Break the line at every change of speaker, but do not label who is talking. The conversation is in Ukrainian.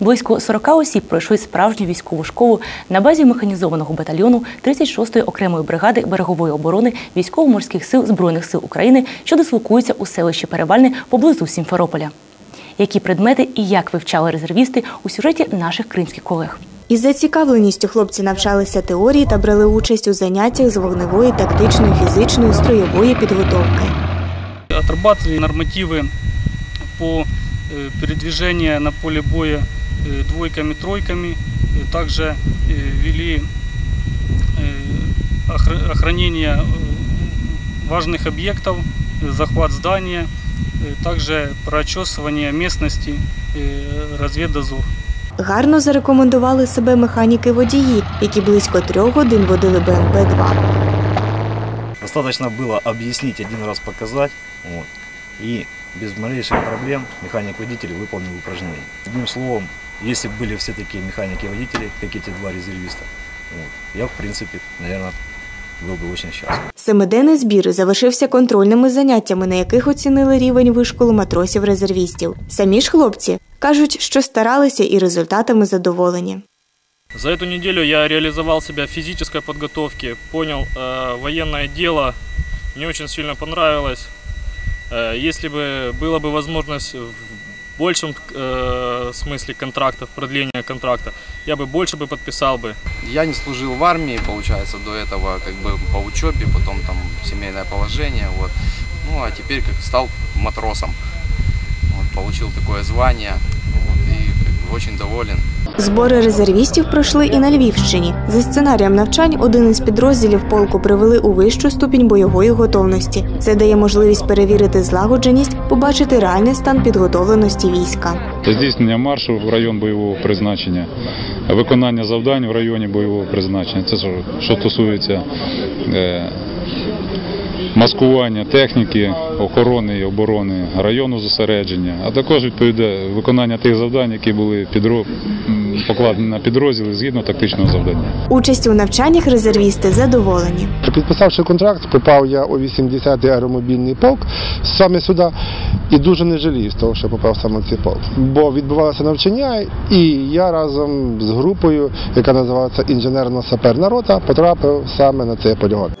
Близько 40 осіб пройшли справжню військову школу на базі механізованого батальйону 36-ї окремої бригади берегової оборони військово-морських сил Збройних сил України, що дислокується у селищі Перевальне поблизу Сімферополя. Які предмети і як вивчали резервісти у сюжеті наших кримських колег.
Із зацікавленістю хлопці навчалися теорії та брали участь у заняттях з вогневої, тактичної, фізичної, строєвої підготовки.
отрабатывали нормативы по э, передвижению на поле боя э, двойками, тройками. Э, Также э, вели э, охра- охранение э, важных объектов, э, захват здания, э, также прочесывание местности, э, разведдозор.
Гарно зарекомендували себе механіки-водії, які близько трьох годин водили БМП-2.
Достаточно было объяснить, один раз показать, вот, и без малейших проблем механик-водитель выполнил упражнение. Одним словом, если бы были все такие механики-водители, как эти два резервиста, вот, я, в принципе, наверное, был бы очень счастлив.
Семиденний збір завершився контрольними заняттями, на яких оцінили рівень вишколу матросів-резервістів. Самі ж хлопці кажуть, що старалися і результатами задоволені.
За эту неделю я реализовал себя в физической подготовке, понял э, военное дело, мне очень сильно понравилось. Э, если бы была бы возможность в большем э, смысле контрактов, продления контракта, я бы больше бы подписал бы.
Я не служил в армии, получается, до этого как бы по учебе, потом там семейное положение, вот. Ну, а теперь как стал матросом. Вот, получил такое звание, вот, и как бы, очень доволен.
Збори резервістів пройшли і на Львівщині. За сценарієм навчань один із підрозділів полку привели у вищу ступінь бойової готовності. Це дає можливість перевірити злагодженість, побачити реальний стан підготовленості війська.
здійснення маршу в район бойового призначення, виконання завдань в районі бойового призначення. Це що, стосується е, маскування техніки, охорони і оборони району зосередження, а також відповідає виконання тих завдань, які були підро... покладені на підрозділи згідно тактичного завдання.
Участь у навчаннях резервісти задоволені.
Підписавши контракт, попав я у 80-й аеромобільний полк саме сюди і дуже не жалію з того, що попав саме в цей полк. Бо відбувалося навчання, і я разом з групою, яка називається інженерно-саперна рота, потрапив саме на цей полігон.